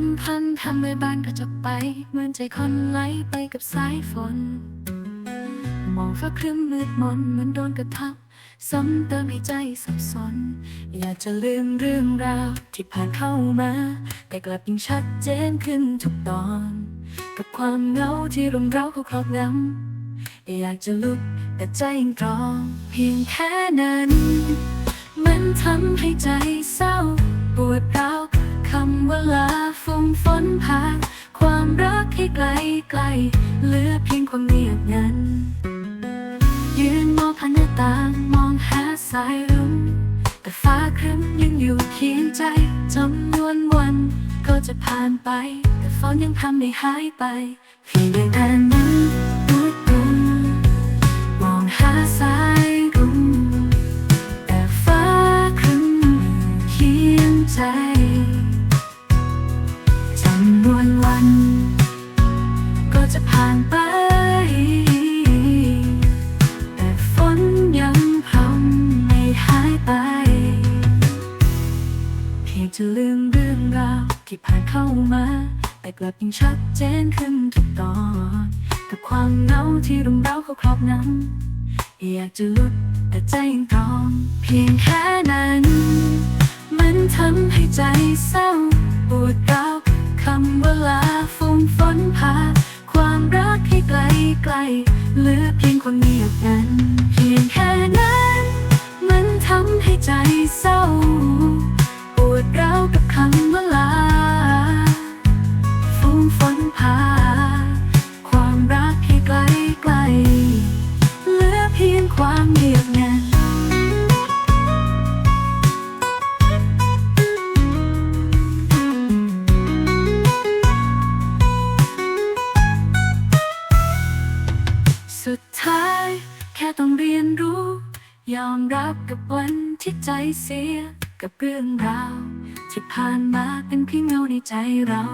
นพันทำให้บ้านกระจกไป เหมือนใจคนไหลไปกับสายฝน มองฟ้าครึ้มมืดมนเหมือนโดนกระทับซ้ำเติมให้ใจสับสน อยากจะลืมเรื่องราวที่ผ่านเข้ามา แต่กลับยิ่งชัดเจนขึ้นทุกตอน กับความเหงาที่รุมเร้าเขาครอบงำอยากจะลุกแต่ใจยังตรอง เพียงแค่นั้น มันทำให้ใจเศร้าปวดร้าว ความรักให้ไกลไกลเหลือเพียงความเงียบงันยืนมองผ่านหน้าต่างมองหาสายรุ้งแต่ฟ้าครึ้มยังอยู่เคียงใจจำนวนวันก็จะผ่านไป แต่ฝนยังทำไม่หายไปเพียงแต่นั้น จะลืมเรื่องราวที่ผ่านเข้ามา แต่กลับยิ่งชัดเจนขึ้นทุกตอนกับความเหงาที่รุมเร้าเขาครอบงำอยากจะหลุดแต่ใจยังตรอง เพียงแค่นั้น มันทำให้ใจเศร้าปวดร้าวคำว่าลาฟุ้งฝนพาความรักให้ไกลไกลเหลือเพียงความเงียบงันเพียงแค่นั้น มันทำให้ใจ ความเงียบงันสุดท้ายแค่ต้องเรียนรู้ ยอมรับกับวันที่ใจเสียกับเรื่องราว ที่ผ่านมาเป็นเพียงเงาในใจเรา